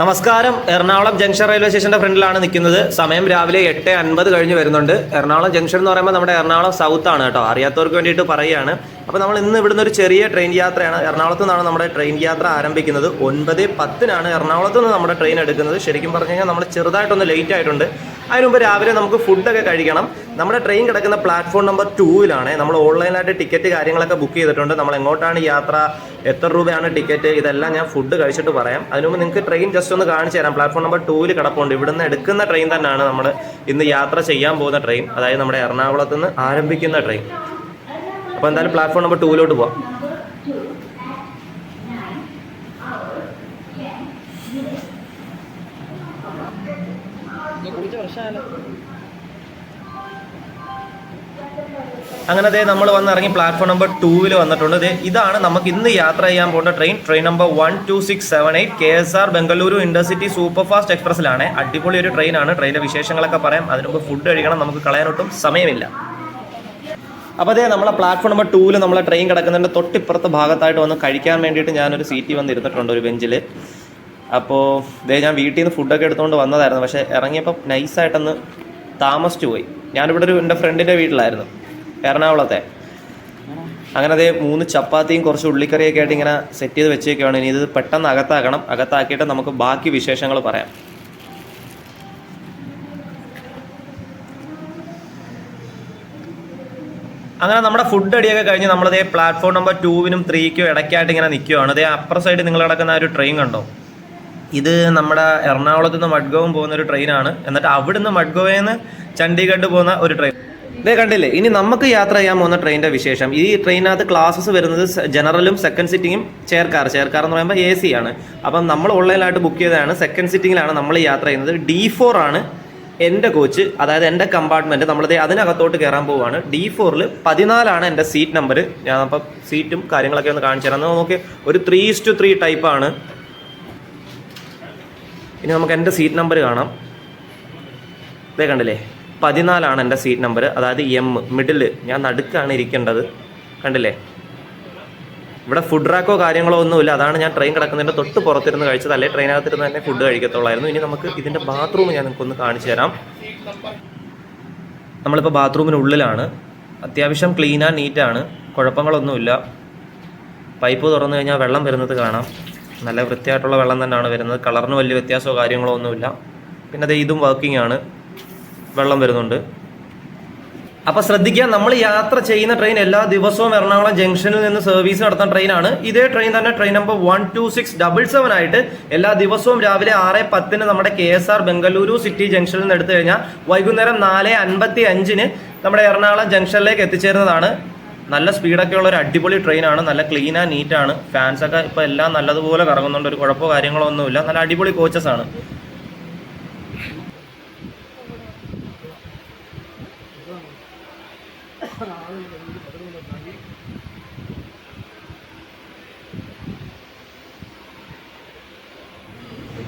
നമസ്കാരം. Ernakulam junction railway സ്റ്റേഷന്റെ ഫ്രണ്ടിലാണ് നിൽക്കുന്നത്. സമയം രാവിലെ എട്ട് അൻപത് കഴിഞ്ഞ് വരുന്നുണ്ട്. എറണാകുളം ജംഗ്ഷൻ എന്ന് പറയുമ്പോൾ നമ്മുടെ എറണാകുളം സൗത്ത് ആണ് കേട്ടോ. അറിയാത്തവർക്ക് വേണ്ടിയിട്ട് പറയുകയാണ്. അപ്പോൾ നമ്മൾ ഇന്ന് ഇവിടുന്ന് ഒരു ചെറിയ ട്രെയിൻ യാത്രയാണ്. എറണാകുളത്ത് നിന്നാണ് നമ്മുടെ ട്രെയിൻ യാത്ര ആരംഭിക്കുന്നത്. ഒൻപത് പത്തിനാണ് എറണാകുളത്ത് നിന്ന് നമ്മുടെ ട്രെയിൻ എടുക്കുന്നത്. ശരിക്കും പറഞ്ഞു കഴിഞ്ഞാൽ നമ്മൾ ചെറുതായിട്ടൊന്ന് ലേറ്റ് ആയിട്ടുണ്ട്. അതിനുമുമ്പ് രാവിലെ നമുക്ക് ഫുഡൊക്കെ കഴിക്കണം. നമ്മുടെ ട്രെയിൻ കിടക്കുന്ന പ്ലാറ്റ്ഫോം നമ്പർ ടൂവിലാണ് നമ്മൾ ഓൺലൈനായിട്ട് ടിക്കറ്റ് കാര്യങ്ങളൊക്കെ ബുക്ക് ചെയ്തിട്ടുണ്ട്. നമ്മൾ എങ്ങോട്ടാണ് യാത്ര എത്ര രൂപയാണ് ടിക്കറ്റ് ഇതെല്ലാം ഞാൻ ഫുഡ് കഴിച്ചിട്ട് പറയാം. അതിന് മുമ്പ് നിങ്ങൾക്ക് ട്രെയിൻ ജസ്റ്റ് ഒന്ന് കാണിച്ചു തരാം. പ്ലാറ്റ്ഫോം നമ്പർ ടൂവിൽ കിടപ്പുണ്ട്. ഇവിടുന്ന് എടുക്കുന്ന ട്രെയിൻ തന്നെയാണ് നമ്മൾ ഇന്ന് യാത്ര ചെയ്യാൻ പോകുന്ന ട്രെയിൻ അതായത് നമ്മുടെ എറണാകുളത്ത് നിന്ന് ആരംഭിക്കുന്ന ട്രെയിൻ അപ്പോൾ എന്തായാലും പ്ലാറ്റ്ഫോം നമ്പർ ടൂവിലോട്ട് പോവാം. അങ്ങനെ ദേ നമ്മൾ വന്നിറങ്ങി പ്ലാറ്റ്ഫോം നമ്പർ ടൂവിൽ വന്നിട്ടുണ്ട്. ദേ ഇതാണ് നമുക്ക് ഇന്ന് യാത്ര ചെയ്യാൻ പോകുന്ന train train number one two six seven eight K S R Bengaluru intercity super fast എക്സ്പ്രസ്സിലാണ് അടിപൊളി ഒരു ട്രെയിനാണ് ട്രെയിനിലെ വിശേഷങ്ങളൊക്കെ പറയാം. അതിനുമുമ്പ് ഫുഡ് കഴിക്കണം. നമുക്ക് കളയാനൊട്ടും സമയമില്ല. അപ്പോൾ അതേ നമ്മളെ പ്ലാറ്റ്ഫോം നമ്പർ ടൂവിൽ നമ്മളെ ട്രെയിൻ കിടക്കുന്നതിന്റെ തൊട്ടിപ്പുറത്ത് ഭാഗത്തായിട്ട് വന്ന് കഴിക്കാൻ വേണ്ടിയിട്ട് ഞാനൊരു സീറ്റിൽ വന്ന് ഇരുന്നിട്ടുണ്ട് ഒരു ബെഞ്ചിൽ അപ്പോൾ ദേ ഞാൻ വീട്ടിൽ നിന്ന് ഫുഡൊക്കെ എടുത്തുകൊണ്ട് വന്നതായിരുന്നു. പക്ഷേ ഇറങ്ങിയപ്പോൾ നൈസായിട്ടൊന്ന് താമസിച്ചു പോയി ഞാനിവിടെ ഒരു എന്റെ ഫ്രണ്ടിന്റെ വീട്ടിലായിരുന്നു. എറണാകുളത്തെ. അങ്ങനെ അതേ മൂന്ന് ചപ്പാത്തിയും കുറച്ച് ഉള്ളിക്കറിയൊക്കെ ആയിട്ട് ഇങ്ങനെ സെറ്റ് ചെയ്ത് വെച്ചേക്കാണ് ഇനി ഇത് പെട്ടെന്ന് അകത്താക്കണം. അകത്താക്കിയിട്ട് നമുക്ക് ബാക്കി വിശേഷങ്ങൾ പറയാം. അങ്ങനെ നമ്മുടെ ഫുഡ് അടിയൊക്കെ കഴിഞ്ഞ് നമ്മളതേ പ്ലാറ്റ്ഫോം നമ്പർ ടൂവിനും ത്രീക്കും ഇടയ്ക്കായിട്ട് ഇങ്ങനെ നിൽക്കുകയാണ് അതേ അപ്പുറ സൈഡ് നിങ്ങൾ കിടക്കുന്ന ഒരു ട്രെയിൻ കണ്ടോ? ഇത് നമ്മുടെ എറണാകുളത്ത് നിന്ന് മഡ്ഗോവും പോകുന്ന ഒരു ട്രെയിനാണ് എന്നിട്ട് അവിടുന്ന് മഡ്ഗോവയിൽ നിന്ന് ചണ്ഡീഗഡ് പോകുന്ന ഒരു ട്രെയിൻ ഇതേ കണ്ടില്ലേ ഇനി നമുക്ക് യാത്ര ചെയ്യാൻ പോകുന്ന ട്രെയിനിന്റെ വിശേഷം. ഈ ട്രെയിനകത്ത് ക്ലാസ്സസ് വരുന്നത് ജനറലും സെക്കൻഡ് സിറ്റിങ്ങും ചെയർ കാർ ചെയർ കാർ എന്ന് പറയുമ്പോൾ എ സി ആണ്. അപ്പം നമ്മൾ ഓൺലൈനായിട്ട് ബുക്ക് ചെയ്തതാണ്. സെക്കൻഡ് സിറ്റിങ്ങിലാണ് നമ്മൾ യാത്ര ചെയ്യുന്നത്. ഡി ഫോർ ആണ് എന്റെ കോച്ച് അതായത് എന്റെ കമ്പാർട്ട്മെന്റ് നമ്മളിത് അതിനകത്തോട്ട് കയറാൻ പോവുകയാണ്. ഡി ഫോറിൽ പതിനാലാണ് എന്റെ സീറ്റ് നമ്പർ ഞാൻ അപ്പം സീറ്റും കാര്യങ്ങളൊക്കെ ഒന്ന് കാണിച്ചു തരാം. നമുക്ക് ഒരു ത്രീ ടു ത്രീ ടൈപ്പാണ് ഇനി നമുക്ക് എന്റെ സീറ്റ് നമ്പർ കാണാം. ഇതേ കണ്ടില്ലേ പതിനാലാണ് എന്റെ സീറ്റ് നമ്പർ അതായത് എം മിഡിൽ ഞാൻ നടുക്കാണ് ഇരിക്കേണ്ടത്. കണ്ടില്ലേ? ഇവിടെ ഫുഡ് റാക്കോ കാര്യങ്ങളോ ഒന്നുമില്ല. അതാണ് ഞാൻ ട്രെയിൻ കിടക്കുന്നതിന്റെ തൊട്ട് പുറത്തിരുന്ന് കഴിച്ചത്. അല്ലെ? ട്രെയിനകത്തിരുന്ന് തന്നെ ഫുഡ് കഴിക്കത്തുള്ളായിരുന്നു. ഇനി നമുക്ക് ഇതിന്റെ ബാത്റൂം ഞാൻ നിങ്ങൾക്കൊന്ന് കാണിച്ചു തരാം. നമ്മളിപ്പോൾ ബാത്റൂമിനുള്ളിലാണ് അത്യാവശ്യം ക്ലീനാ നീറ്റാണ് കുഴപ്പങ്ങളൊന്നുമില്ല. പൈപ്പ് തുറന്നു കഴിഞ്ഞാൽ വെള്ളം വരുന്നത് കാണാം. നല്ല വൃത്തിയായിട്ടുള്ള വെള്ളം തന്നെയാണ് വരുന്നത്. കളറിന് വലിയ വ്യത്യാസമോ കാര്യങ്ങളോ ഒന്നുമില്ല. പിന്നെ അത് ഇതും വർക്കിംഗ് ആണ്. വെള്ളം വരുന്നുണ്ട്. അപ്പൊ ശ്രദ്ധിക്കുക നമ്മൾ യാത്ര ചെയ്യുന്ന ട്രെയിൻ എല്ലാ ദിവസവും എറണാകുളം ജംഗ്ഷനിൽ നിന്ന് സർവീസ് നടത്തുന്ന ട്രെയിനാണ് ഇതേ ട്രെയിൻ തന്നെ train number one two six double seven ആയിട്ട് എല്ലാ ദിവസവും രാവിലെ ആറ് പത്തിന് നമ്മുടെ K S R Bengaluru city ജംഗ്ഷനിൽ നിന്ന് എടുത്തു കഴിഞ്ഞാൽ വൈകുന്നേരം നാല് അൻപത്തി അഞ്ചിന് നമ്മുടെ എറണാകുളം ജംഗ്ഷനിലേക്ക് എത്തിച്ചേരുന്നതാണ്. നല്ല സ്പീഡൊക്കെ ഉള്ള ഒരു അടിപൊളി ട്രെയിനാണ് നല്ല ക്ലീൻ ആൻഡ് നീറ്റ് ആണ്. ഫാൻസ് ഒക്കെ ഇപ്പോൾ എല്ലാം നല്ലതുപോലെ കറങ്ങുന്നുണ്ട് ഒരു കുഴപ്പമോ കാര്യങ്ങളോ ഒന്നുമില്ല. നല്ല അടിപൊളി കോച്ചസ് ആണ്.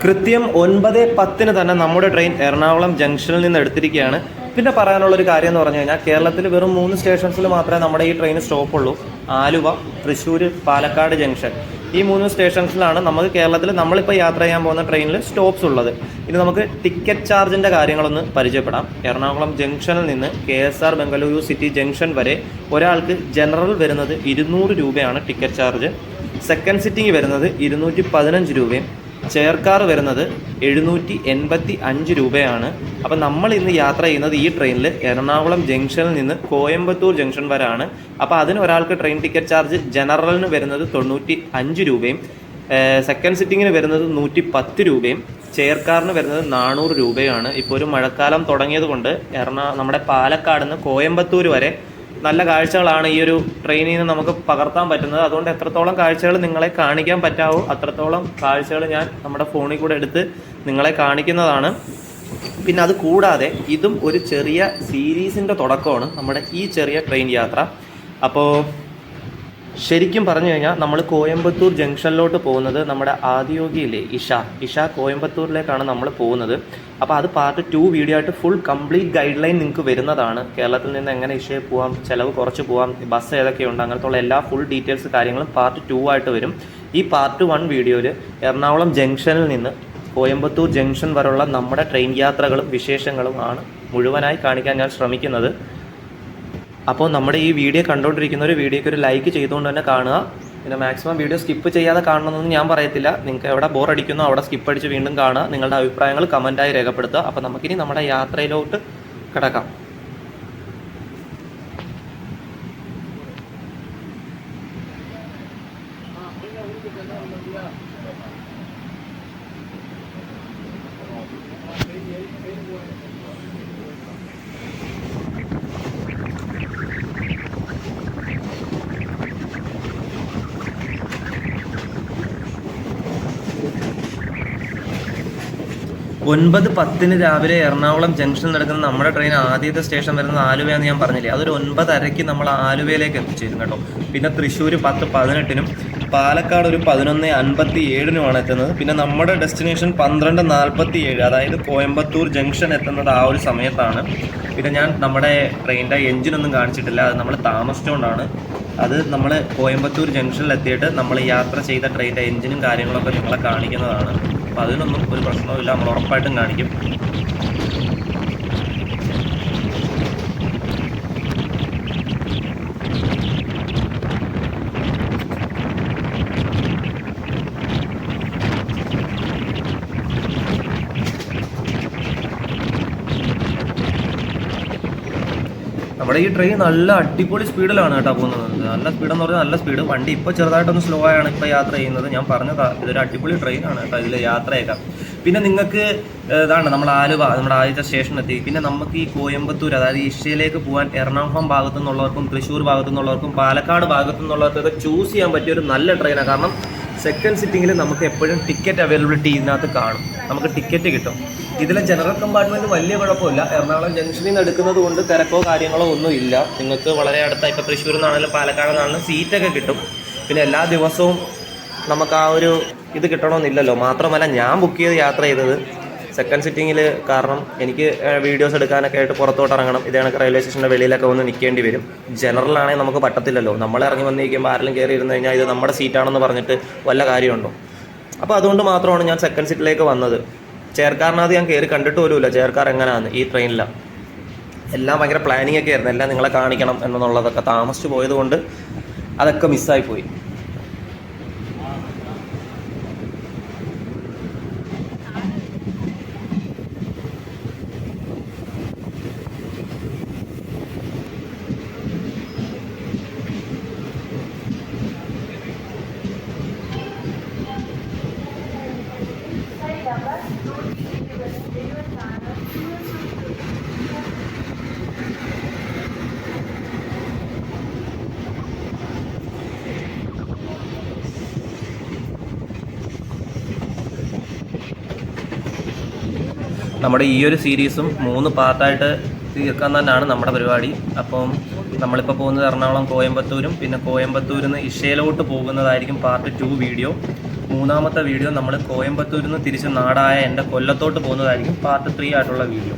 കൃത്യം ഒൻപത് പത്തിന് തന്നെ നമ്മുടെ ട്രെയിൻ എറണാകുളം ജംഗ്ഷനിൽ നിന്ന് എടുത്തിരിക്കുകയാണ്. പിന്നെ പറയാനുള്ള ഒരു കാര്യം എന്ന് പറഞ്ഞു കഴിഞ്ഞാൽ കേരളത്തിൽ വെറും മൂന്ന് സ്റ്റേഷൻസിൽ മാത്രമേ നമ്മുടെ ഈ ട്രെയിൻ സ്റ്റോപ്പ് ഉള്ളൂ ആലുവ തൃശ്ശൂർ പാലക്കാട് ജംഗ്ഷൻ. ഈ മൂന്ന് സ്റ്റേഷൻസിലാണ് നമുക്ക് കേരളത്തിൽ നമ്മളിപ്പോൾ യാത്ര ചെയ്യാൻ പോകുന്ന ട്രെയിനിൽ സ്റ്റോപ്സ് ഉള്ളത്. ഇനി നമുക്ക് ടിക്കറ്റ് ചാർജിന്റെ കാര്യങ്ങളൊന്ന് പരിചയപ്പെടാം. എറണാകുളം ജംഗ്ഷനിൽ നിന്ന് K S R Bengaluru city junction വരെ ഒരാൾക്ക് ജനറൽ വരുന്നത് ഇരുന്നൂറ് രൂപയാണ് ടിക്കറ്റ് ചാർജ്. സെക്കൻഡ് സിറ്റിംഗ് വരുന്നത് ഇരുന്നൂറ്റി പതിനഞ്ച് രൂപയും ചെയർ കാർ വരുന്നത് എഴുന്നൂറ്റി എൺപത്തി അഞ്ച് രൂപയാണ്. അപ്പം നമ്മൾ ഇന്ന് യാത്ര ചെയ്യുന്നത് ഈ ട്രെയിനിൽ എറണാകുളം ജംഗ്ഷനിൽ നിന്ന് കോയമ്പത്തൂർ ജംഗ്ഷൻ വരെയാണ്. അപ്പോൾ അതിന് ഒരാൾക്ക് ട്രെയിൻ ടിക്കറ്റ് ചാർജ് ജനറലിന് വരുന്നത് തൊണ്ണൂറ്റി അഞ്ച് രൂപയും സെക്കൻഡ് സിറ്റിങ്ങിന് വരുന്നത് നൂറ്റി പത്ത് രൂപയും ചെയർകാറിന് വരുന്നത് നാനൂറ് രൂപയാണ് ഇപ്പോൾ ഒരു മഴക്കാലം തുടങ്ങിയത് കൊണ്ട് എറണാ നമ്മുടെ പാലക്കാട് നിന്ന് കോയമ്പത്തൂർ വരെ നല്ല കാഴ്ചകളാണ് ഈ ഒരു ട്രെയിനിൽ നിന്ന് നമുക്ക് പകർത്താൻ പറ്റുന്നത്. അതുകൊണ്ട് എത്രത്തോളം കാഴ്ചകൾ നിങ്ങളെ കാണിക്കാൻ പറ്റാവോ അത്രത്തോളം കാഴ്ചകൾ ഞാൻ നമ്മുടെ ഫോണിൽ കൂടെ എടുത്ത് നിങ്ങളെ കാണിക്കുന്നതാണ്. പിന്നെ അത് കൂടാതെ ഇതും ഒരു ചെറിയ സീരീസിന്റെ തുടക്കമാണ് നമ്മുടെ ഈ ചെറിയ ട്രെയിൻ യാത്ര. അപ്പോൾ ശരിക്കും പറഞ്ഞു കഴിഞ്ഞാൽ നമ്മൾ കോയമ്പത്തൂർ ജംഗ്ഷനിലോട്ട് പോകുന്നത് നമ്മുടെ ആദ്യോഗിയിലെ ഇഷ. ഇഷ കോയമ്പത്തൂരിലേക്കാണ് നമ്മൾ പോകുന്നത്. അപ്പോൾ അത് പാർട്ട് ടു വീഡിയോ ആയിട്ട് ഫുൾ കംപ്ലീറ്റ് ഗൈഡ് ലൈൻ നിങ്ങൾക്ക് വരുന്നതാണ്. കേരളത്തിൽ നിന്ന് എങ്ങനെ ഇഷയെ പോകാം ചിലവ് കുറച്ച് പോകാം ബസ് ഏതൊക്കെയുണ്ട് അങ്ങനത്തുള്ള എല്ലാ ഫുൾ ഡീറ്റെയിൽസ് കാര്യങ്ങളും പാർട്ട് ടു ആയിട്ട് വരും. ഈ പാർട്ട് വൺ വീഡിയോയിൽ എറണാകുളം ജംഗ്ഷനിൽ നിന്ന് കോയമ്പത്തൂർ ജംഗ്ഷൻ വരെയുള്ള നമ്മുടെ ട്രെയിൻ യാത്രകളും വിശേഷങ്ങളും ആണ് മുഴുവനായി കാണിക്കാൻ ഞാൻ ശ്രമിക്കുന്നത്. അപ്പോൾ നമ്മുടെ ഈ വീഡിയോ കണ്ടുകൊണ്ടിരിക്കുന്നവർ വീഡിയോയ്ക്ക് ഒരു ലൈക്ക് ചെയ്തുകൊണ്ട് തന്നെ കാണുക. പിന്നെ മാക്സിമം വീഡിയോ സ്കിപ്പ് ചെയ്യാതെ കാണണമെന്നൊന്നും ഞാൻ പറയത്തില്ല. നിങ്ങൾക്ക് എവിടെ ബോർ അവിടെ സ്കിപ്പ് അടിച്ച് വീണ്ടും കാണുക. നിങ്ങളുടെ അഭിപ്രായങ്ങൾ കമന്റായി രേഖപ്പെടുത്തുക. അപ്പോൾ നമുക്കിനി നമ്മുടെ യാത്രയിലോട്ട് കിടക്കാം. ഒൻപത് പത്തിന് രാവിലെ എറണാകുളം ജംഗ്ഷനിൽ നടക്കുന്ന നമ്മുടെ ട്രെയിൻ ആദ്യത്തെ സ്റ്റേഷൻ വരുന്നത് ആലുവയെന്ന് ഞാൻ പറഞ്ഞില്ലേ? അതൊരു ഒൻപതരയ്ക്ക് നമ്മൾ ആലുവയിലേക്ക് എത്തിച്ചേരും കേട്ടോ. പിന്നെ തൃശ്ശൂർ പത്ത് പതിനെട്ടിനും പാലക്കാട് ഒരു പതിനൊന്ന് അൻപത്തി ഏഴിനുമാണ് എത്തുന്നത്. പിന്നെ നമ്മുടെ ഡെസ്റ്റിനേഷൻ പന്ത്രണ്ട് നാൽപ്പത്തി ഏഴ് അതായത് കോയമ്പത്തൂർ ജംഗ്ഷൻ എത്തുന്നത് ആ ഒരു സമയത്താണ്. പിന്നെ ഞാൻ നമ്മുടെ ട്രെയിനിന്റെ എഞ്ചിനൊന്നും കാണിച്ചിട്ടില്ല. അത് നമ്മൾ താമസിച്ചുകൊണ്ടാണ് അത് നമ്മൾ കോയമ്പത്തൂർ ജംഗ്ഷനിൽ എത്തിയിട്ട് നമ്മൾ യാത്ര ചെയ്ത ട്രെയിനിന്റെ എഞ്ചിനും കാര്യങ്ങളൊക്കെ നിങ്ങളെ കാണിക്കുന്നതാണ്. അപ്പോൾ അതിനൊന്നും ഒരു പ്രശ്നവുമില്ല നമ്മൾ ഉറപ്പായിട്ടും കാണിക്കും. ഈ ട്രെയിൻ നല്ല അടിപൊളി സ്പീഡിലാണ് കേട്ടോ പോകുന്നത്. നല്ല സ്പീഡ് എന്ന് പറഞ്ഞാൽ നല്ല സ്പീഡ് വണ്ടി ഇപ്പോൾ ചെറുതായിട്ടൊന്ന് സ്ലോ ആയാണ് ഇപ്പോൾ യാത്ര ചെയ്യുന്നത്. ഞാൻ പറഞ്ഞതാ ഇതൊരു അടിപൊളി ട്രെയിനാണ് കേട്ടോ ഇതിൽ യാത്രയേക്കാം. പിന്നെ നിങ്ങൾക്ക് ഇതാണ് നമ്മൾ ആലുവ നമ്മുടെ ആദ്യത്തെ സ്റ്റേഷനെത്തി പിന്നെ നമുക്ക് ഈ കോയമ്പത്തൂർ അതായത് ഇഷ്യയിലേക്ക് പോകാൻ എറണാകുളം ഭാഗത്തു നിന്നുള്ളവർക്കും തൃശ്ശൂർ ഭാഗത്തു നിന്നുള്ളവർക്കും പാലക്കാട് ഭാഗത്തു നിന്നുള്ളവർക്കൊക്കെ ചൂസ് ചെയ്യാൻ പറ്റിയ ഒരു നല്ല ട്രെയിനാണ് കാരണം സെക്കൻഡ് സിറ്റിങ്ങിൽ നമുക്ക് എപ്പോഴും ടിക്കറ്റ് അവൈലബിലിറ്റി ഇതിനകത്ത് കാണും. നമുക്ക് ടിക്കറ്റ് കിട്ടും. ഇതിലെ ജനറൽ കമ്പാർട്ട്മെന്റ് വലിയ കുഴപ്പമില്ല. എറണാകുളം ജംഗ്ഷനിൽ നിന്ന് എടുക്കുന്നത് കൊണ്ട് തിരക്കോ കാര്യങ്ങളോ ഒന്നും ഇല്ല. നിങ്ങൾക്ക് വളരെ അടുത്ത ഇപ്പോൾ തൃശ്ശൂർ നിന്നാണെങ്കിലും പാലക്കാട് നിന്നാണെങ്കിലും സീറ്റൊക്കെ കിട്ടും. പിന്നെ എല്ലാ ദിവസവും നമുക്ക് ആ ഒരു ഇത് കിട്ടണമെന്നില്ലല്ലോ. മാത്രമല്ല ഞാൻ ബുക്ക് ചെയ്ത് യാത്ര ചെയ്തത് സെക്കൻഡ് സിറ്റിങ്ങിൽ കാരണം എനിക്ക് വീഡിയോസ് എടുക്കാനൊക്കെ ആയിട്ട് പുറത്തോട്ട് ഇറങ്ങണം. ഇതേ കണക്ക് റെയിൽവേ സ്റ്റേഷന്റെ വെളിയിലൊക്കെ ഒന്ന് നിൽക്കേണ്ടി വരും. ജനറലാണെങ്കിൽ നമുക്ക് പറ്റത്തില്ലല്ലോ. നമ്മൾ ഇറങ്ങി വന്നിരിക്കുമ്പോൾ ആരെങ്കിലും കയറി ഇരുന്ന് കഴിഞ്ഞാൽ ഇത് നമ്മുടെ സീറ്റാണെന്ന് പറഞ്ഞിട്ട് വല്ല കാര്യമുണ്ടോ? അപ്പോൾ അതുകൊണ്ട് മാത്രമാണ് ഞാൻ സെക്കൻഡ് സീറ്റിലേക്ക് വന്നത്. ചേർക്കാരനാദ്യം ഞാൻ കയറി കണ്ടിട്ട് പോലുമില്ല. ചേർക്കാർ എങ്ങനെയാണ് ഈ ട്രെയിനിലാണ് എല്ലാം ഭയങ്കര പ്ലാനിങ് ഒക്കെ ആയിരുന്നു. എല്ലാം നിങ്ങളെ കാണിക്കണം എന്നുള്ളതൊക്കെ താമസിച്ചു പോയതുകൊണ്ട് അതൊക്കെ മിസ്സായി പോയി. നമ്മുടെ ഈ ഒരു സീരീസും മൂന്ന് പാർട്ടായിട്ട് തീർക്കാൻ തന്നെയാണ് നമ്മുടെ പരിപാടി. അപ്പം നമ്മളിപ്പോൾ പോകുന്നത് എറണാകുളം കോയമ്പത്തൂരും പിന്നെ കോയമ്പത്തൂരിൽ നിന്ന് ഇഷയിലോട്ട് പോകുന്നതായിരിക്കും പാർട്ട് ടു വീഡിയോ മൂന്നാമത്തെ വീഡിയോ നമ്മൾ കോയമ്പത്തൂരിൽ നിന്ന് തിരിച്ച് നാടായ എന്റെ കൊല്ലത്തോട്ട് പോകുന്നതായിരിക്കും പാർട്ട് ത്രീ ആയിട്ടുള്ള വീഡിയോ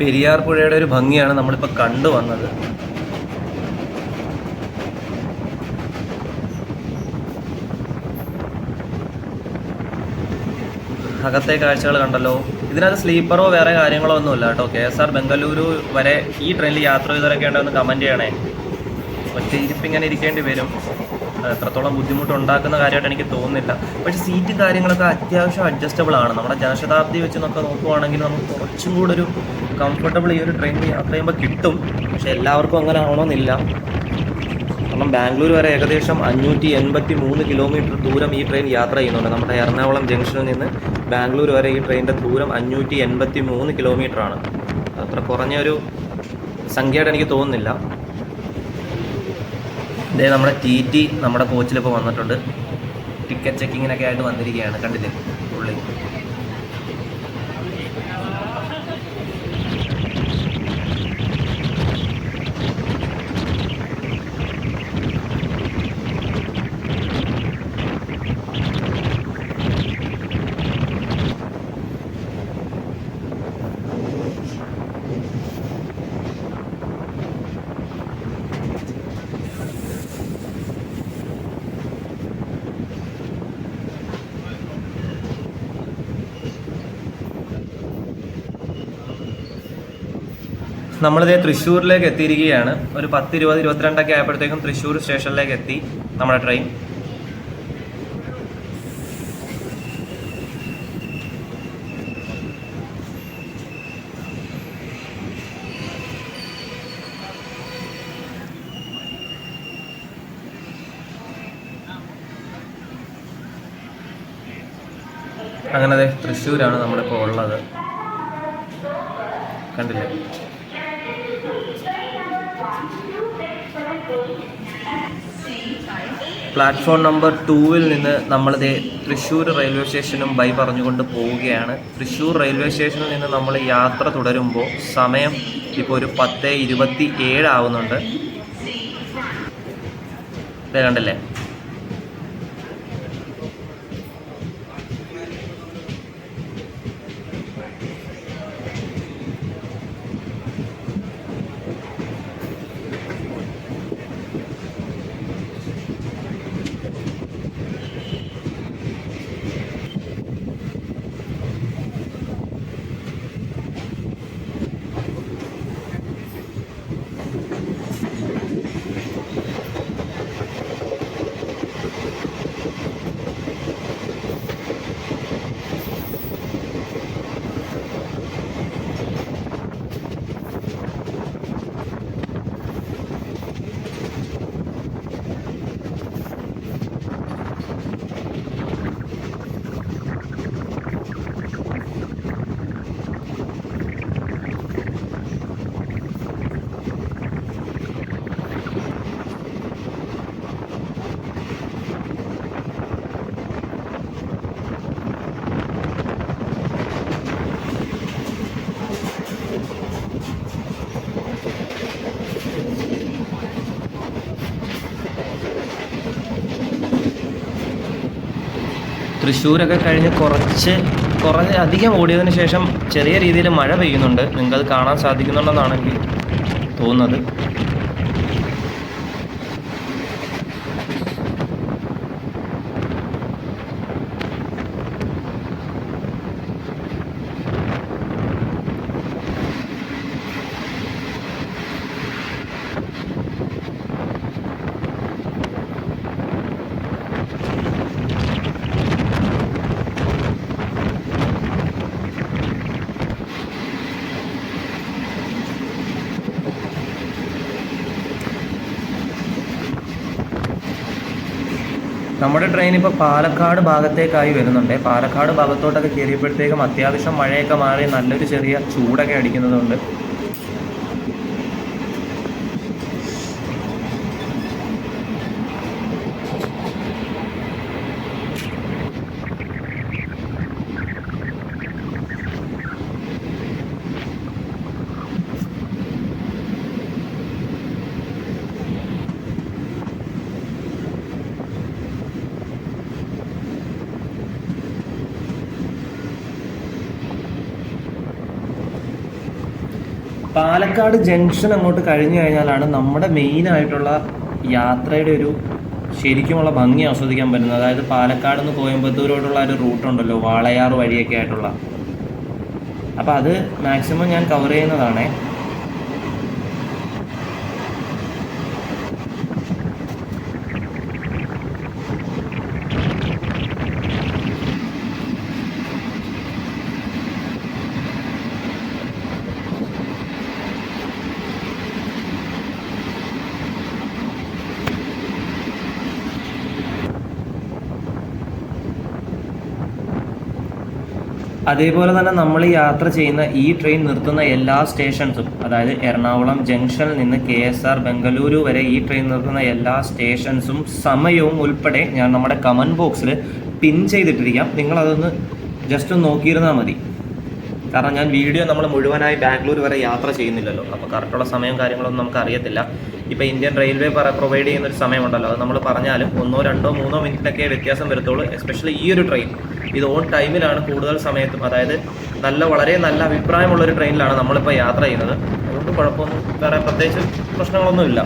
പെരിയാർ പുഴയുടെ ഒരു ഭംഗിയാണ് നമ്മളിപ്പോൾ കണ്ടു വന്നത്. അകത്തെ കാഴ്ചകൾ കണ്ടല്ലോ. ഇതിനകത്ത് സ്ലീപ്പറോ വേറെ കാര്യങ്ങളോ ഒന്നുമില്ല കേട്ടോ. കെ എസ് ആർ ബംഗളൂരു വരെ ഈ ട്രെയിനിൽ യാത്ര ചെയ്തവരൊക്കെ ഉണ്ടോ എന്ന് കമന്റ് ചെയ്യണേ ഒറ്റയിരിപ്പ് ഇങ്ങനെ ഇരിക്കേണ്ടി വരും. എത്രത്തോളം ബുദ്ധിമുട്ട് ഉണ്ടാക്കുന്ന കാര്യമായിട്ട് എനിക്ക് തോന്നുന്നില്ല. പക്ഷേ സീറ്റ് കാര്യങ്ങളൊക്കെ അത്യാവശ്യം അഡ്ജസ്റ്റബിൾ ആണ്. നമ്മുടെ ജനശതാബ്ദി വെച്ച് നമുക്ക് നോക്കുവാണെങ്കിൽ നമുക്ക് കുറച്ചും കൂടെ ഒരു കംഫർട്ടബിൾ ഈ ഒരു ട്രെയിനിൽ യാത്ര ചെയ്യുമ്പോൾ കിട്ടും. പക്ഷെ എല്ലാവർക്കും അങ്ങനെ ആവണമെന്നില്ല. കാരണം ബാംഗ്ലൂർ വരെ ഏകദേശം അഞ്ഞൂറ്റി എൺപത്തി മൂന്ന് കിലോമീറ്റർ ദൂരം ഈ ട്രെയിൻ യാത്ര ചെയ്യുന്നുണ്ട്. നമ്മുടെ എറണാകുളം ജംഗ്ഷനിൽ നിന്ന് ബാംഗ്ലൂർ വരെ ഈ ട്രെയിനിന്റെ ദൂരം അഞ്ഞൂറ്റി എൺപത്തി മൂന്ന് കിലോമീറ്റർ ആണ്. അത്ര കുറഞ്ഞ ഒരു സംഖ്യയായിട്ട് എനിക്ക് തോന്നുന്നില്ല. ഇതേ നമ്മുടെ ടി ടി നമ്മുടെ കോച്ചിലിപ്പോൾ വന്നിട്ടുണ്ട്. ടിക്കറ്റ് ചെക്കിങ്ങിനൊക്കെ ആയിട്ട് വന്നിരിക്കുകയാണ്. കണ്ടില്ലേ? പുള്ളി. നമ്മളിതേ തൃശ്ശൂരിലേക്ക് എത്തിയിരിക്കുകയാണ്. ഒരു പത്ത് ഇരുപത് ഇരുപത്തിരണ്ടൊക്കെ ആയപ്പോഴത്തേക്കും തൃശ്ശൂർ സ്റ്റേഷനിലേക്ക് എത്തി നമ്മുടെ ട്രെയിൻ. അങ്ങനെ തൃശ്ശൂരാണ് നമ്മളിപ്പോൾ ഉള്ളത് കണ്ടില്ലേ പ്ലാറ്റ്ഫോം നമ്പർ ടൂവിൽ നിന്ന് നമ്മളിത് തൃശ്ശൂർ റെയിൽവേ സ്റ്റേഷനും ബൈ പറഞ്ഞുകൊണ്ട് പോവുകയാണ്. തൃശ്ശൂർ റെയിൽവേ സ്റ്റേഷനിൽ നിന്ന് നമ്മൾ യാത്ര തുടരുമ്പോൾ സമയം ഇപ്പോൾ ഒരു പത്ത് ഇരുപത്തി ഏഴ് ആവുന്നുണ്ട്. ഇതേ കണ്ടല്ലേ? തൃശ്ശൂരൊക്കെ കഴിഞ്ഞ് കുറച്ച് കുറഞ്ഞ് അധികം ഓടിയതിന് ശേഷം ചെറിയ രീതിയിൽ മഴ പെയ്യുന്നുണ്ട്. നിങ്ങൾക്കത് കാണാൻ സാധിക്കുന്നുണ്ടെന്നാണ് എനിക്ക് തോന്നുന്നത്. നമ്മുടെ ട്രെയിൻ ഇപ്പോൾ പാലക്കാട് ഭാഗത്തേക്കായി വരുന്നുണ്ട്. പാലക്കാട് ഭാഗത്തോട്ടൊക്കെ കയറിയപ്പോഴത്തേക്കും അത്യാവശ്യം മഴയൊക്കെ മാറി നല്ലൊരു ചെറിയ ചൂടൊക്കെ അടിക്കുന്നതുകൊണ്ട് പാലക്കാട് ജംഗ്ഷൻ അങ്ങോട്ട് കഴിഞ്ഞു കഴിഞ്ഞാലാണ് നമ്മുടെ മെയിൻ ആയിട്ടുള്ള യാത്രയുടെ ഒരു ശരിക്കുമുള്ള ഭംഗി ആസ്വദിക്കാൻ പറ്റുന്നത്. അതായത് പാലക്കാട് നിന്ന് കോയമ്പത്തൂരോടുള്ള ഒരു റൂട്ട് ഉണ്ടല്ലോ വാളയാർ വഴിയൊക്കെ ആയിട്ടുള്ള. അപ്പോൾ അത് മാക്സിമം ഞാൻ കവർ ചെയ്യുന്നതാണേ. അതേപോലെ തന്നെ നമ്മൾ യാത്ര ചെയ്യുന്ന ഈ ട്രെയിൻ നിർത്തുന്ന എല്ലാ സ്റ്റേഷൻസും അതായത് എറണാകുളം ജംഗ്ഷനിൽ നിന്ന് കെ എസ് ആർ ബംഗളൂരു വരെ ഈ ട്രെയിൻ നിർത്തുന്ന എല്ലാ സ്റ്റേഷൻസും സമയവും ഉൾപ്പെടെ ഞാൻ നമ്മുടെ കമന്റ് ബോക്സിൽ പിൻ ചെയ്തിട്ടിരിക്കാം. നിങ്ങളതൊന്ന് ജസ്റ്റ് ഒന്ന് നോക്കിയിരുന്നാൽ മതി. കാരണം ഞാൻ വീഡിയോ നമ്മൾ മുഴുവനായി ബാംഗ്ലൂർ വരെ യാത്ര ചെയ്യുന്നില്ലല്ലോ. അപ്പോൾ കറക്റ്റുള്ള സമയം കാര്യങ്ങളൊന്നും നമുക്ക് അറിയത്തില്ല. ഇപ്പോൾ ഇന്ത്യൻ റെയിൽവേ പറ പ്രൊവൈഡ് ചെയ്യുന്ന ഒരു സമയമുണ്ടല്ലോ. അത് നമ്മൾ പറഞ്ഞാലും ഒന്നോ രണ്ടോ മൂന്നോ മിനിറ്റിനൊക്കെ വ്യത്യാസം വരത്തുള്ളൂ എസ്പെഷ്യലി ഈ ഒരു ട്രെയിൻ ഇത് ഓൺ ടൈമിലാണ് കൂടുതൽ സമയത്തും. അതായത് നല്ല വളരെ നല്ല അഭിപ്രായമുള്ള ഒരു ട്രെയിനിലാണ് നമ്മളിപ്പോൾ യാത്ര ചെയ്യുന്നത്. അതുകൊണ്ട് കുഴപ്പമൊന്നും വേറെ പ്രത്യേകിച്ച് പ്രശ്നങ്ങളൊന്നുമില്ല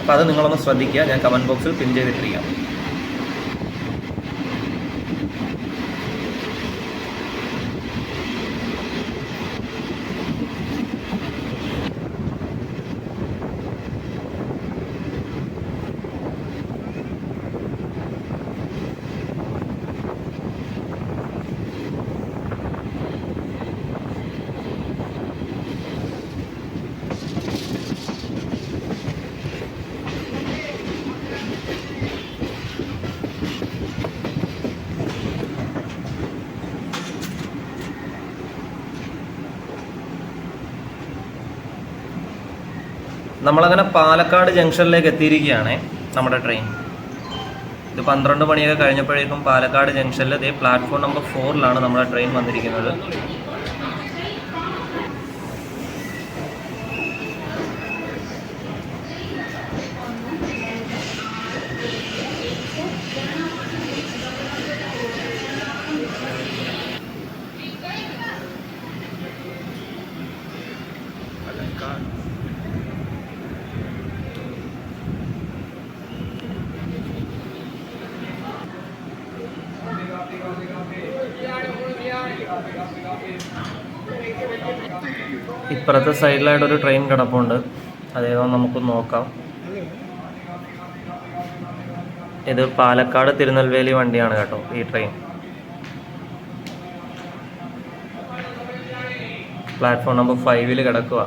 അപ്പോൾ അത് നിങ്ങളൊന്ന് ശ്രദ്ധിക്കുക. ഞാൻ കമന്റ് ബോക്സിൽ പിൻ ചെയ്തിട്ടിരിക്കാം. നമ്മളങ്ങനെ പാലക്കാട് ജംഗ്ഷനിലേക്ക് എത്തിയിരിക്കുകയാണ് നമ്മുടെ ട്രെയിൻ ഇത് പന്ത്രണ്ട് മണിയൊക്കെ കഴിഞ്ഞപ്പോഴേക്കും പാലക്കാട് ജംഗ്ഷനിൽ ഇതേ പ്ലാറ്റ്ഫോം നമ്പർ ഫോറിലാണ് നമ്മുടെ ട്രെയിൻ വന്നിരിക്കുന്നത്. ഇപ്പുറത്തെ സൈഡിലായിട്ട് ഒരു ട്രെയിൻ കിടപ്പുണ്ട്. അതേതോ നമുക്ക് നോക്കാം. ഇത് പാലക്കാട് തിരുനെൽവേലി വണ്ടിയാണ് കേട്ടോ ഈ ട്രെയിൻ. പ്ലാറ്റ്ഫോം നമ്പർ ഫൈവിൽ കിടക്കുക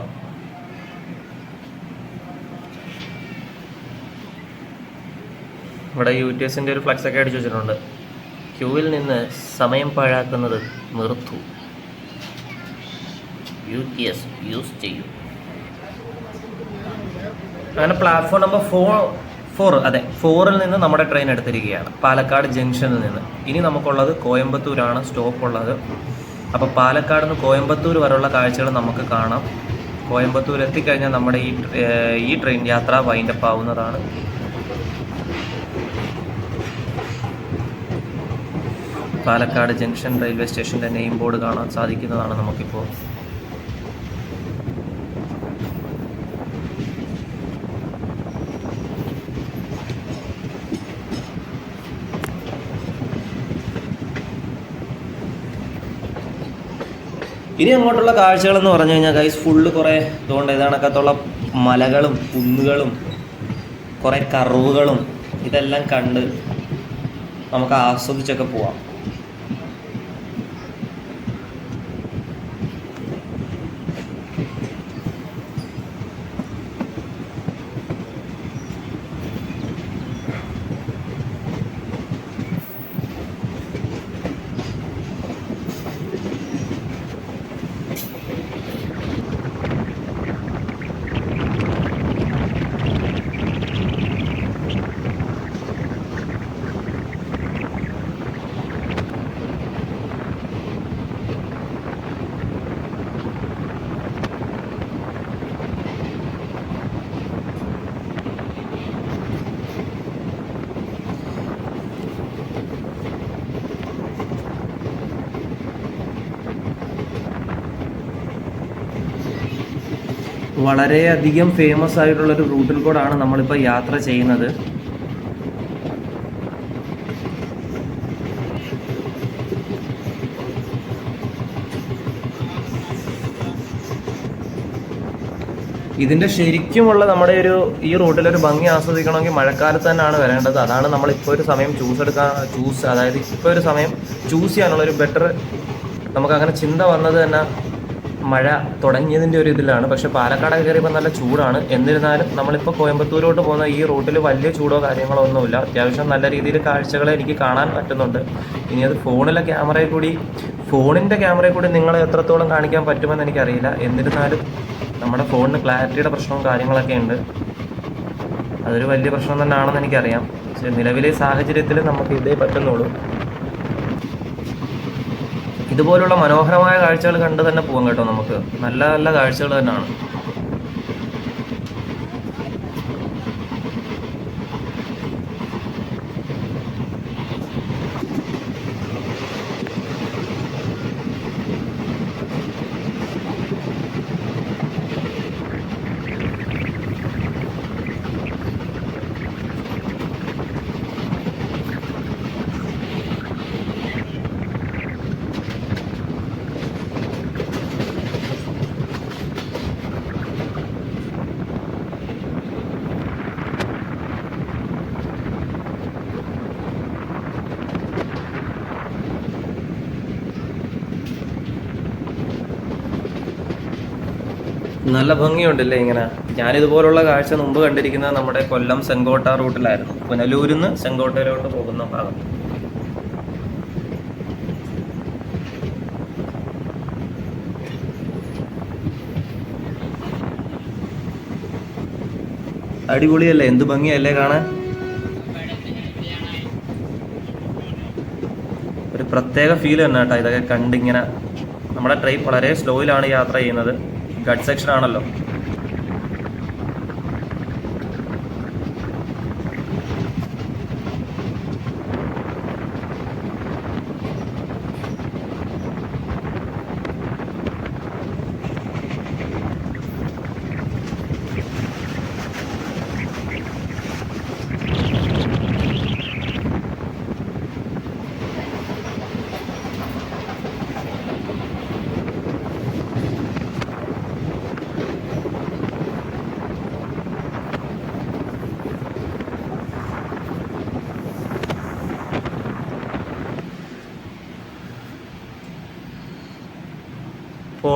ഇവിടെ യു ടി എസിന്റെ ഒരു ഫ്ലക്സ് ഒക്കെ അടിച്ചു വെച്ചിട്ടുണ്ട്. ക്യൂവിൽ നിന്ന് സമയം പാഴാക്കുന്നത് നിർത്തു. യു ടി എസ് യൂസ് ചെയ്യൂ. അങ്ങനെ പ്ലാറ്റ്ഫോം നമ്പർ ഫോർ ഫോർ അതെ ഫോറിൽ നിന്ന് നമ്മുടെ ട്രെയിൻ എടുത്തിരിക്കുകയാണ്. പാലക്കാട് ജംഗ്ഷനിൽ നിന്ന്. ഇനി നമുക്കുള്ളത് കോയമ്പത്തൂരാണ് സ്റ്റോപ്പ് ഉള്ളത്. അപ്പോൾ പാലക്കാട് നിന്ന് കോയമ്പത്തൂർ വരെയുള്ള കാഴ്ചകൾ നമുക്ക് കാണാം. കോയമ്പത്തൂർ എത്തിക്കഴിഞ്ഞാൽ നമ്മുടെ ഈ ഈ ട്രെയിൻ യാത്ര വൈൻഡപ്പ് ആവുന്നതാണ്. പാലക്കാട് ജംഗ്ഷൻ റെയിൽവേ സ്റ്റേഷന്റെ നെയിം ബോർഡ് കാണാൻ സാധിക്കുന്നതാണ് നമുക്കിപ്പോൾ ഇനി അങ്ങോട്ടുള്ള കാഴ്ചകൾ എന്ന് പറഞ്ഞു കഴിഞ്ഞാൽ ഗൈസ് ഫുള്ള് കുറേ ഇതുകൊണ്ട് ഇതണക്കത്തുള്ള മലകളും കുന്നുകളും കുറേ കറവുകളും ഇതെല്ലാം കണ്ട് നമുക്ക് ആസ്വദിച്ചൊക്കെ പോവാം. വളരെയധികം ഫേമസ് ആയിട്ടുള്ള ഒരു റൂട്ടിൽ ആണ് നമ്മളിപ്പോൾ യാത്ര ചെയ്യുന്നത്. ഇതിന്റെ ശരിക്കുമുള്ള നമ്മുടെ ഒരു ഈ റൂട്ടിലൊരു ഭംഗി ആസ്വദിക്കണമെങ്കിൽ മഴക്കാലത്ത് തന്നെയാണ് വരേണ്ടത്. അതാണ് നമ്മൾ ഇപ്പോൾ ഒരു സമയം ചൂസ് എടുക്കാൻ ചൂസ് അതായത് ഇപ്പോൾ ഒരു സമയം ചൂസ് ചെയ്യാനുള്ള ഒരു ബെറ്റർ നമുക്കങ്ങനെ ചിന്ത വന്നത് തന്നെ മഴ തുടങ്ങിയതിന്റെ ഒരു ഇതിലാണ്. പക്ഷെ പാലക്കാട് കയറിയപ്പോൾ നല്ല ചൂടാണ്. എന്നിരുന്നാലും നമ്മളിപ്പോൾ കോയമ്പത്തൂരോട്ട് പോകുന്ന ഈ റൂട്ടിൽ വലിയ ചൂടോ കാര്യങ്ങളോ ഒന്നുമില്ല. അത്യാവശ്യം നല്ല രീതിയിൽ കാഴ്ചകൾ എനിക്ക് കാണാൻ പറ്റുന്നുണ്ട്. ഇനി അത് ഫോണിലെ ക്യാമറയിൽ കൂടി ഫോണിന്റെ ക്യാമറയിൽ കൂടി നിങ്ങളെ എത്രത്തോളം കാണിക്കാൻ പറ്റുമെന്ന് എനിക്കറിയില്ല. എന്നിരുന്നാലും നമ്മുടെ ഫോണിന് ക്ലാരിറ്റിയുടെ പ്രശ്നവും കാര്യങ്ങളൊക്കെ ഉണ്ട്. അതൊരു വലിയ പ്രശ്നം തന്നെയാണെന്ന് എനിക്കറിയാം. നിലവിലെ സാഹചര്യത്തിൽ നമുക്ക് ഇതേ പറ്റുന്നുള്ളൂ. ഇതുപോലുള്ള മനോഹരമായ കാഴ്ചകൾ കണ്ട് തന്നെ പോകാം കേട്ടോ നമുക്ക്. നല്ല നല്ല കാഴ്ചകൾ തന്നെയാണ്. നല്ല ഭംഗിയുണ്ടല്ലേ ഇങ്ങനെ. ഞാനിതുപോലുള്ള കാഴ്ച മുമ്പ് കണ്ടിരിക്കുന്നത് നമ്മുടെ കൊല്ലം സെങ്കോട്ട റൂട്ടിലായിരുന്നു. പുനലൂരിൽ നിന്ന് സെങ്കോട്ടയിലോട്ട് പോകുന്ന ഭാഗം. അടിപൊളിയല്ലേ? എന്ത് ഭംഗിയല്ലേ കാണാൻ? ഒരു പ്രത്യേക ഫീൽ തന്നെ കേട്ടോ ഇതൊക്കെ കണ്ടിങ്ങനെ. നമ്മുടെ ട്രെയിൻ വളരെ സ്ലോയിലാണ് യാത്ര ചെയ്യുന്നത്. ഗഡ് സെക്ഷൻ ആണല്ലോ.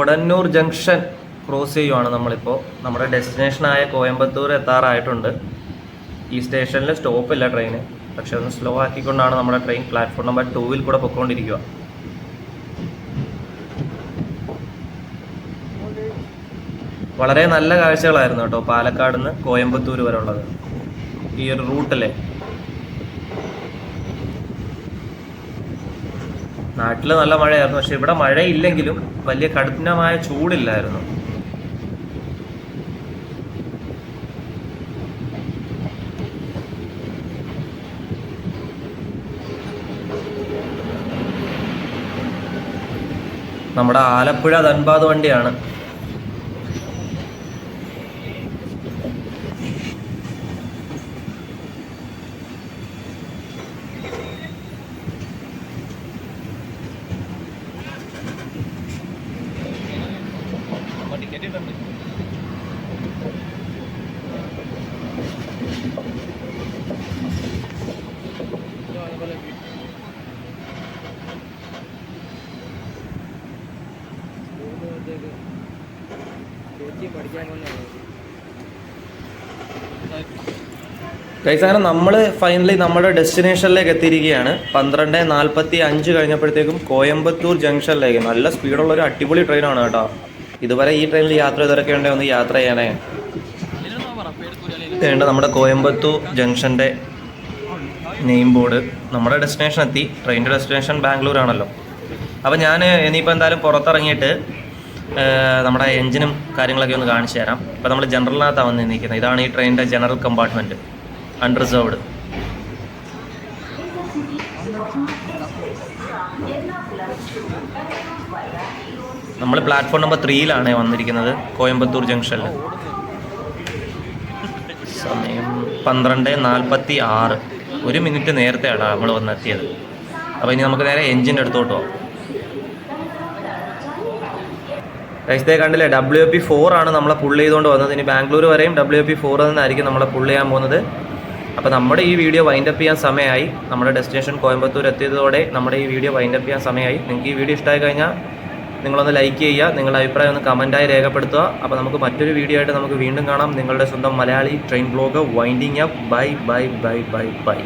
കൊടന്നൂർ ജംഗ്ഷൻ ക്രോസ് ചെയ്യുവാണ് നമ്മളിപ്പോൾ നമ്മുടെ ഡെസ്റ്റിനേഷനായ കോയമ്പത്തൂർ എത്താറായിട്ടുണ്ട്. ഈ സ്റ്റേഷനിൽ സ്റ്റോപ്പില്ല ട്രെയിന് പക്ഷെ ഒന്ന് സ്ലോ ആക്കിക്കൊണ്ടാണ് നമ്മുടെ ട്രെയിൻ പ്ലാറ്റ്ഫോം നമ്പർ ടൂവിൽ കൂടെ പൊയ്ക്കൊണ്ടിരിക്കുക വളരെ നല്ല കാഴ്ചകളായിരുന്നു കേട്ടോ പാലക്കാട് നിന്ന് കോയമ്പത്തൂർ വരെ ഉള്ളത് ഈ ഒരു റൂട്ടല്ലേ നാട്ടിൽ നല്ല മഴയായിരുന്നു. പക്ഷെ ഇവിടെ മഴയില്ലെങ്കിലും വലിയ കഠിനമായ ചൂടില്ലായിരുന്നു. നമ്മുടെ ആലപ്പുഴ ധൻബാദ് വണ്ടിയാണ്. ഗൈസ് അങ്ങനെ നമ്മൾ ഫൈനലി നമ്മുടെ ഡെസ്റ്റിനേഷനിലേക്ക് എത്തിയിരിക്കുകയാണ്. പന്ത്രണ്ട് നാൽപ്പത്തി അഞ്ച് കഴിഞ്ഞപ്പോഴത്തേക്കും കോയമ്പത്തൂർ ജംഗ്ഷനിലേക്ക് നല്ല സ്പീഡുള്ള ഒരു അടിപൊളി ട്രെയിനാണ് കേട്ടോ. ഇതുവരെ ഈ ട്രെയിനിൽ യാത്ര ചെയ്തവരൊക്കെ ഉണ്ടേ ഒന്ന് യാത്ര ചെയ്യണേ. വേണ്ട നമ്മുടെ കോയമ്പത്തൂർ ജംഗ്ഷന്റെ നെയിം ബോർഡ് നമ്മുടെ ഡെസ്റ്റിനേഷൻ എത്തി. ട്രെയിനിന്റെ ഡെസ്റ്റിനേഷൻ ബാംഗ്ലൂർ ആണല്ലോ അപ്പോൾ ഞാൻ ഇനിയിപ്പോൾ എന്തായാലും പുറത്തിറങ്ങിയിട്ട് നമ്മുടെ എഞ്ചിനും കാര്യങ്ങളൊക്കെ ഒന്ന് കാണിച്ചു തരാം. ഇപ്പോൾ നമ്മൾ ജനറലിനകത്താണ് വന്ന് നിൽക്കുന്നത്. ഇതാണ് ഈ ട്രെയിനിന്റെ ജനറൽ കമ്പാർട്ട്മെന്റ് അൺറിസർവ്ഡ് നമ്മൾ പ്ലാറ്റ്ഫോം നമ്പർ ത്രീയിലാണ് വന്നിരിക്കുന്നത് കോയമ്പത്തൂർ ജംഗ്ഷനിൽ സമയം പന്ത്രണ്ട് നാൽപ്പത്തി ആറ്. ഒരു മിനിറ്റ് നേരത്തെയാണ് നമ്മൾ വന്നെത്തിയത്. അപ്പോൾ ഇനി നമുക്ക് നേരെ എൻജിന്റെ അടുത്തോട്ട് പോകാം കണ്ടില്ലേ ഡബ്ല്യു പി ഫോർ ആണ് നമ്മളെ പുള്ള് ചെയ്തുകൊണ്ട് വന്നത്. ഇനി ബാംഗ്ലൂർ വരെയും ഡബ്ല്യു പി ഫോർ നിന്നായിരിക്കും നമ്മളെ പുള്ള് ചെയ്യാൻ പോകുന്നത്. അപ്പോൾ നമ്മുടെ ഈ വീഡിയോ വൈൻഡ് അപ്പ് ചെയ്യാൻ സമയമായി. നമ്മുടെ ഡെസ്റ്റിനേഷൻ കോയമ്പത്തൂർ എത്തിയതോടെ നമ്മുടെ ഈ വീഡിയോ വൈൻഡ് അപ്പ് ചെയ്യാൻ സമയമായി. നിങ്ങൾക്ക് ഈ വീഡിയോ ഇഷ്ടമായി കഴിഞ്ഞാൽ നിങ്ങളൊന്ന് ലൈക്ക് ചെയ്യുക നിങ്ങളുടെ അഭിപ്രായം ഒന്ന് കമന്റായി രേഖപ്പെടുത്തുക. അപ്പോൾ നമുക്ക് മറ്റൊരു വീഡിയോ ആയിട്ട് നമുക്ക് വീണ്ടും കാണാം. നിങ്ങളുടെ സ്വന്തം Malayali train blog winding up bye bye bye bye bye